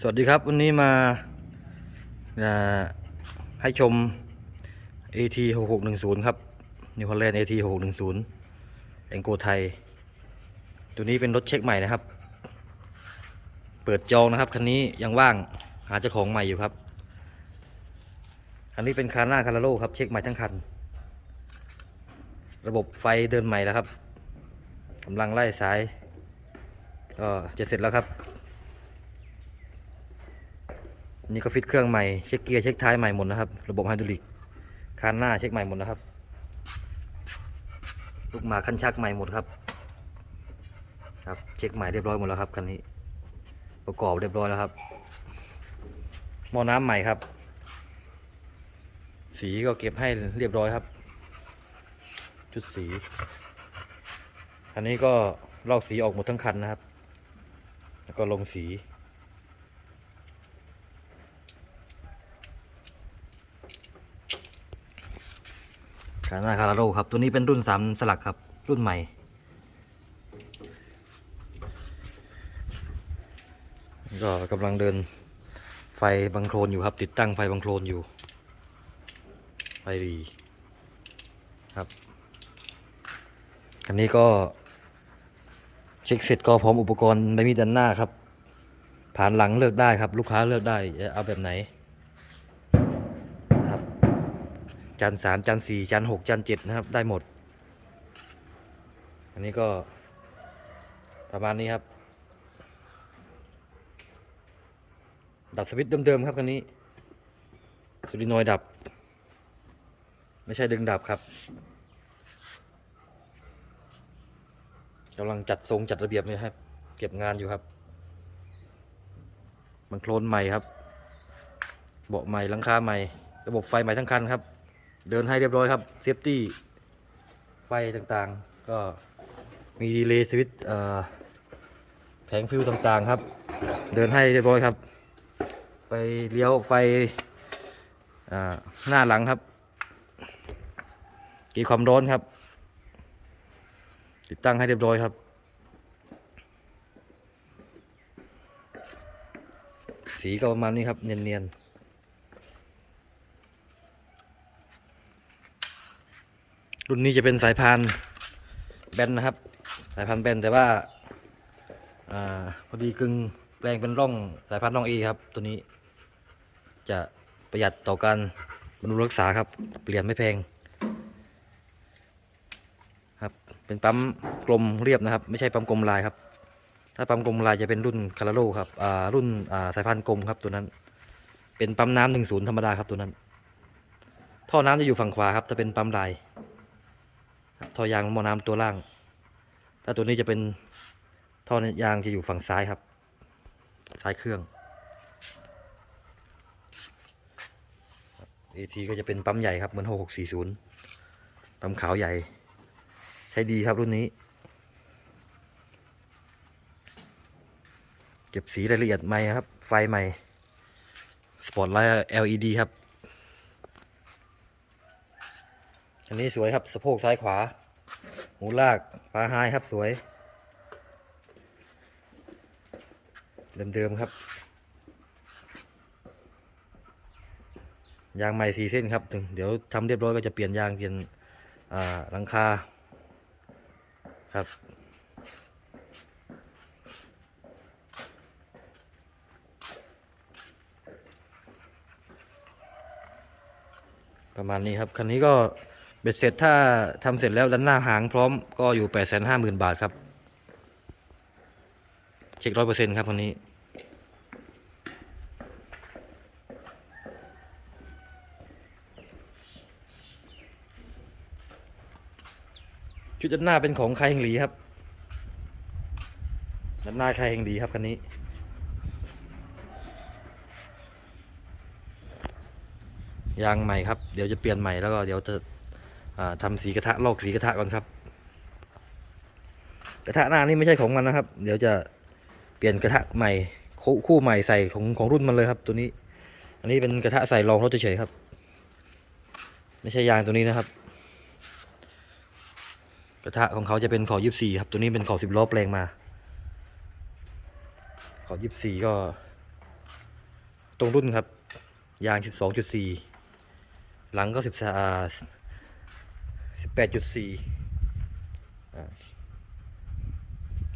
สวัสดีครับ วันนี้มาอ่าให้ชม AT 6610 ครับ New Holland AT 6610 e n g o ไทย ตัวนี้เป็นรถเช็คใหม่นะครับ เปิดจองนะครับ คันนี้ยังว่างหาเจ้าของใหม่อยู่ครับ คันนี้เป็นคาร่าคาราโลครับ เช็คใหม่ทั้งคัน ระบบไฟเดินใหม่แล้วครับกำลังไล่สายก็จะเสร็จแล้วครับ นี่ก็ฟิตเครื่องใหม่ เช็คเกียร์เช็คท้ายใหม่หมดนะครับ ระบบไฮดรอลิกคานหน้าเช็คใหม่หมดนะครับ ลูกหมาคันชักใหม่หมดครับ ครับเช็คใหม่เรียบร้อยหมดแล้วครับคันนี้ ประกอบเรียบร้อยแล้วครับ หม้อน้ำใหม่ครับ สีก็เก็บให้เรียบร้อยครับชุดสี คันนี้ก็ลอกสีออกหมดทั้งคันนะครับ แล้วก็ลงสี คานาคาราโรครับ ตัวนี้เป็นรุ่นสามสลักครับ รุ่นใหม่ ก็กำลังเดินไฟบังโคลนอยู่ครับ ติดตั้งไฟบังโคลนอยู่ ไฟรีครับอันนี้ก็เช็คเสร็จก็พร้อมอุปกรณ์ใบมีดด้านหน้าครับ ผ่านหลังเลือกได้ครับ ลูกค้าเลือกได้จะเอาแบบไหนนะครับ จานสามจานสี่จานหกจานเจ็ดนะครับ ได้หมด อันนี้ก็ประมาณนี้ครับ ดับสวิตช์เดิมๆครับคันนี้สุรินอยด์ดับ ไม่ใช่ดึงดับครับกำลังจัดทรงจัดระเบียบนี่ครับ เก็บงานอยู่ครับบังโคลนใหม่ครับ เบาะใหม่ลังคาใหม่ ระบบไฟใหม่ทั้งคันครับ เดินให้เรียบร้อยครับเซฟตี้ไฟต่างๆ ก็มีดีเลย์สวิตแผงฟิวต่างๆครับ เดินให้เรียบร้อยครับ ไปเลี้ยวไฟหน้าหลังครับกีความร้อนครับ ติดตั้งให้เรียบร้อยครับ สีก็ประมาณนี้ครับเนียนๆ รุ่นนี้จะเป็นสายพานแบนนะครับ สายพานแบนแต่ว่าอพอดีกึ่งแปลงเป็นร่องสายพานร่องเอครับ ตัวนี้ จะประหยัดต่อการบำรุงรักษาครับ เปลี่ยนไม่แพง ครับ เป็นปั๊มกลมเรียบนะครับ ไม่ใช่ปั๊มกลมลายครับ ถ้าปั๊มกลมลายจะเป็นรุ่นคาราโลครับรุ่นาสายพานกลมครับตัวนั้น เป็นปั๊มน้ำหนึ่งศูนย์ธรรมดาครับตัวนั้น ท่อน้ำจะอยู่ฝั่งขวาครับถ้าเป็นปั๊มลาย ท่อยางหม้อน้ำตัวล่าง ถ้าตัวนี้จะเป็นท่อยางจะอยู่ฝั่งซ้ายครับ ซ้ายเครื่องเอทีก็จะเป็นปั๊มใหญ่ครับ เหมือน 6640 ปั๊มขาวใหญ่ ใช้ดีครับรุ่นนี้ เก็บสีรายละเอียดใหม่ครับ ไฟใหม่ สปอตไลท์ LED ครับ อันนี้สวยครับ สะโพกซ้ายขวา หูลากฝาไฮครับสวย เดิมๆครับ ยางใหม่สี่เส้นครับถึงเดี๋ยวทำเรียบร้อยก็จะเปลี่ยนยางเปลี่ยนหลังคาครับประมาณนี้ครับ คันนี้ก็ บ็ดเสร็จถ้าทำเสร็จแล้วด้านหน้าหางพร้อมก็อยู่แปดแสนห้าหมื่นบาทครับ เช็คร้อยเปอร์เซ็นต์ครับคนนี้ ชุดด้านหน้าเป็นของใครแห่งหลีครับ ด้านหน้าใครแห่งหลีครับคันนี้ยางใหม่ครับ เดี๋ยวจะเปลี่ยนใหม่แล้วก็เดี๋ยวจะ ทำสีกระทะลอกสีกระทะก่อนครับ กระทะหน้านี่ไม่ใช่ของมันนะครับ เดี๋ยวจะเปลี่ยนกระทะใหม่คู่คู่ใหม่ใส่ของของรุ่นมันเลยครับ ตัวนี้ อันนี้เป็นกระทะใส่รองรถเฉยๆครับ ไม่ใช่ยางตัวนี้นะครับ กระทะของเขาจะเป็นขอยี่สี่ครับ ตัวนี้เป็นขอสิบล้อแปลงมา ขอยี่สี่ก็ ตรงรุ่นครับ ยางสิบสองจุดสี่หลังก็สิบสา สิบแปดจุดสี่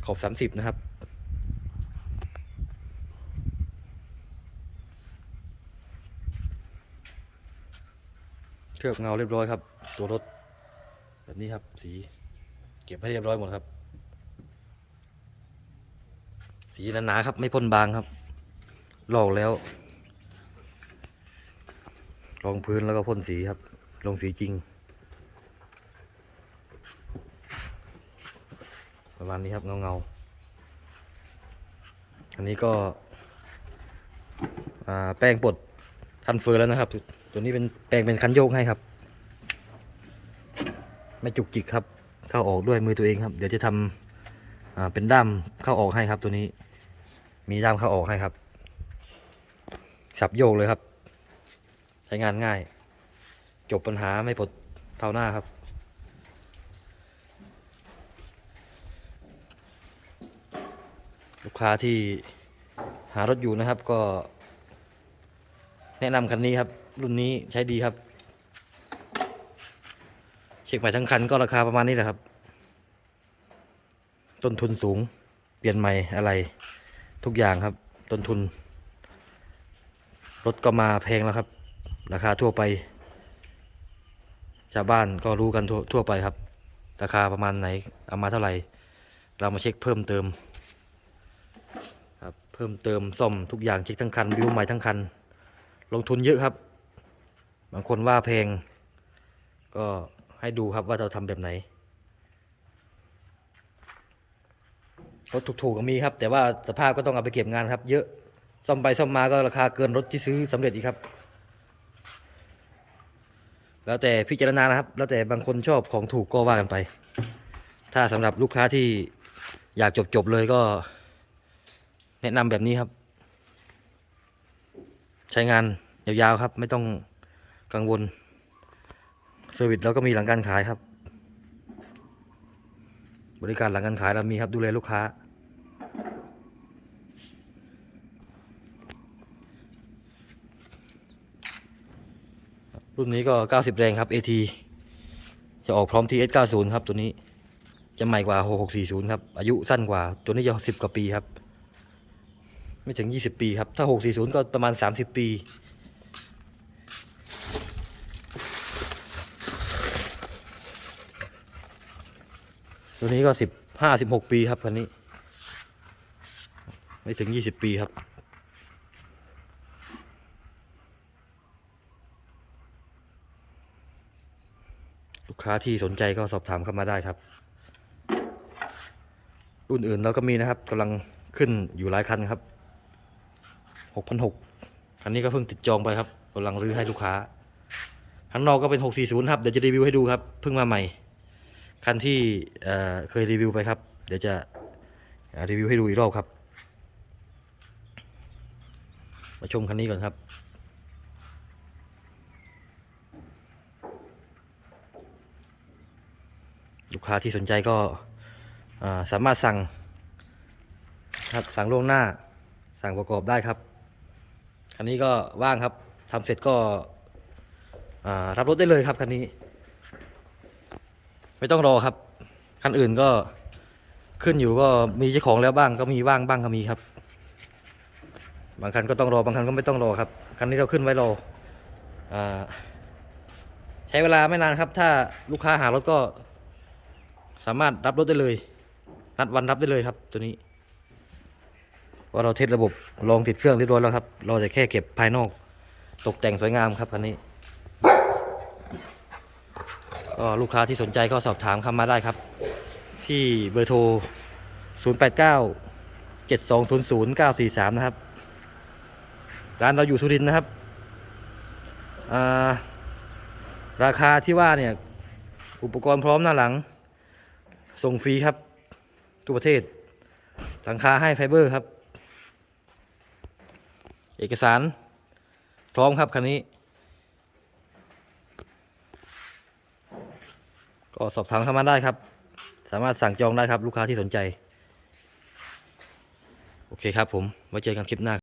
ขอบสามสิบนะครับ เคลือบเงาเรียบร้อยครับ ตัวรถ แบบนี้ครับ สี เก็บให้เรียบร้อยหมดครับ สีหนาๆครับ ไม่พ่นบางครับ ลอกแล้วรองพื้นแล้วก็พ่นสีครับ ลงสีจริง ประมาณนี้ครับเงาเงาอันนี้ก็แป้งปลดทันเฟอร์แล้วนะครับ ตัวนี้เป็นแปลงเป็นคันโยกให้ครับ ไม่จุกจิกครับ เข้าออกด้วยมือตัวเองครับ เดี๋ยวจะทำอ่าเป็นด้ามเข้าออกให้ครับ ตัวนี้ มีด้ามเข้าออกให้ครับ สับโยกเลยครับ ใช้งานง่าย จบปัญหาไม่ปลดเท้าหน้าครับ ลูกค้าที่หารถอยู่นะครับก็ แนะนำคันนี้ครับ รุ่นนี้ใช้ดีครับ เช็คใหม่ทั้งคันก็ราคาประมาณนี้แหละครับ ต้นทุนสูง เปลี่ยนใหม่อะไรทุกอย่างครับ ต้นทุน รถก็มาแพงแล้วครับ ราคาทั่วไปชาวบ้านก็รู้กันทั่วทั่วไปครับ ราคาประมาณไหนเอามาเท่าไหร่ เรามาเช็คเพิ่มเติม พิ่มเติมซ่อมทุกอย่างเช็คทั้งคันวิวใหม่ทั้งคัน ลงทุนเยอะครับ บางคนว่าแพง ก็ให้ดูครับว่าเราทำแบบไหนรถถูกๆก็มีครับ แต่ว่าสภาพก็ต้องเอาไปเก็บงานครับ เยอะซ่อมไปซ่อมมาก็ราคาเกินรถที่ซื้อสำเร็จอีกครับ แล้วแต่พิจารณานะครับ แล้วแต่บางคนชอบของถูกก็ว่ากันไป ถ้าสำหรับลูกค้าที่อยากจบๆเลยก็ แนะนำแบบนี้ครับ ใช้งานยาวๆครับ ไม่ต้องกังวลเซอร์วิสเราก็มีหลังการขายครับ บริการหลังการขายเรามีครับดูแลลูกค้า รุ่นนี้ก็ 90 แรงครับ AT จะออกพร้อม TS 90 ครับตัวนี้จะใหม่กว่า 6640 ครับ อายุสั้นกว่า ตัวนี้จะ 10 กว่าปีครับ ไม่ถึง 20 ปีครับ ถ้า 640 ก็ประมาณ 30 ปี ตัวนี้ก็10 56ปีครับคันนี้ ไม่ถึง 20 ปีครับลูกค้าที่สนใจก็สอบถามเข้ามาได้ครับ รุ่นอื่นเราก็มีนะครับกำลังขึ้นอยู่หลายคันครับ หกพันหกคันนี้ก็เพิ่งติดจองไปครับกำลังรื้อให้ลูกค้าข้างนอกก็เป็นหกสี่ศูนย์ครับเดี๋ยวจะรีวิวให้ดูครับเพิ่งมาใหม่ คันที่เอ่อเคยรีวิวไปครับ เดี๋ยวจะรีวิวให้ดูอีกรอบครับ มาชมคันนี้ก่อนครับลูกค้าที่สนใจก็สามารถสั่งสั่งล่วงหน้าสั่งประกอบได้ครับ คันนี้ก็ว่างครับทำเสร็จก็รับรถได้เลยครับคันนี้ ไม่ต้องรอครับ คันอื่นก็ขึ้นอยู่ก็มีเจ้าของแล้วบ้างก็มีว่างบ้างก็มีครับ บางคันก็ต้องรอบางคันก็ไม่ต้องรอครับ คันนี้เราขึ้นไว้รออใช้เวลาไม่นานครับ ถ้าลูกค้าหารถก็สามารถรับรถได้เลย นัดวันรับได้เลยครับตัวนี้ ว่าเราเทสระบบลองติดเครื่องเรียบร้อยแล้วครับ เราจะแค่เก็บภายนอก ตกแต่งสวยงามครับคันนี้ก็ลูกค้าที่สนใจก็สอบถามเข้ามาได้ครับ ที่เบอร์โทร 089 7200 943 นะครับ ร้านเราอยู่สุรินทร์นะครับาราคาที่ว่าเนี่ย อุปกรณ์พร้อมหน้าหลัง ส่งฟรีครับทั่วประเทศ หลังคาให้ไฟเบอร์ครับ เอกสาร พร้อมครับคันนี้ ก็สอบถามเข้ามาได้ครับ สามารถสั่งจองได้ครับลูกค้าที่สนใจ โอเคครับผม ไว้เจอกันคลิปหน้า